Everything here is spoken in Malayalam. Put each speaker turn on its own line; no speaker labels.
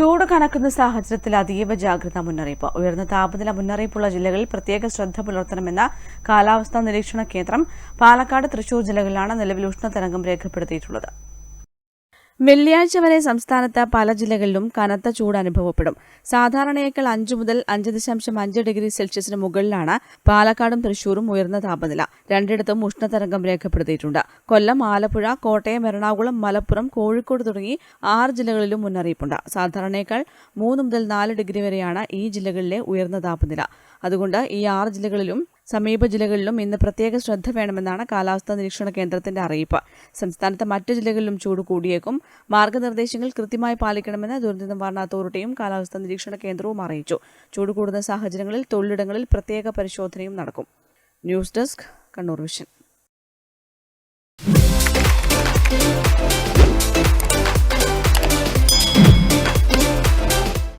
ചൂട് കനക്കുന്ന സാഹചര്യത്തിൽ അതീവ ജാഗ്രതാ മുന്നറിയിപ്പ്. ഉയർന്ന താപനില മുന്നറിയിപ്പുള്ള ജില്ലകളിൽ പ്രത്യേക ശ്രദ്ധ പുലർത്തണമെന്ന കാലാവസ്ഥാ നിരീക്ഷണ കേന്ദ്രം പാലക്കാട് തൃശൂർ ജില്ലകളിലാണ് നിലവിൽ ഉഷ്ണതരംഗം രേഖപ്പെടുത്തിയിട്ടുള്ളത്. വെള്ളിയാഴ്ച വരെ സംസ്ഥാനത്ത് പല ജില്ലകളിലും കനത്ത ചൂട് അനുഭവപ്പെടും. സാധാരണയേക്കാൾ അഞ്ചു മുതൽ അഞ്ച് ദശാംശം അഞ്ച് ഡിഗ്രി സെൽഷ്യസിന് മുകളിലാണ് പാലക്കാടും തൃശൂരും ഉയർന്ന താപനില. രണ്ടിടത്തും ഉഷ്ണതരംഗം രേഖപ്പെടുത്തിയിട്ടുണ്ട്. കൊല്ലം ആലപ്പുഴ കോട്ടയം എറണാകുളം മലപ്പുറം കോഴിക്കോട് തുടങ്ങി ആറ് ജില്ലകളിലും മുന്നറിയിപ്പുണ്ട്. സാധാരണയേക്കാൾ മൂന്ന് മുതൽ നാല് ഡിഗ്രി വരെയാണ് ഈ ജില്ലകളിലെ ഉയർന്ന താപനില. അതുകൊണ്ട് ഈ ആറ് ജില്ലകളിലും സമീപ ജില്ലകളിലും ഇന്ന് പ്രത്യേക ശ്രദ്ധ വേണമെന്നാണ് കാലാവസ്ഥാ നിരീക്ഷണ കേന്ദ്രത്തിന്റെ അറിയിപ്പ്. സംസ്ഥാനത്തെ മറ്റ് ജില്ലകളിലും ചൂട് കൂടിയേക്കും. മാർഗനിർദ്ദേശങ്ങൾ കൃത്യമായി പാലിക്കണമെന്ന് ദുരന്ത നിവാരണ അതോറിറ്റിയും കാലാവസ്ഥാ നിരീക്ഷണ കേന്ദ്രവും അറിയിച്ചു. ചൂട് കൂടുന്ന സാഹചര്യങ്ങളിൽ തൊഴിലിടങ്ങളിൽ പ്രത്യേക പരിശോധനയും നടക്കും. News desk Kannur vision.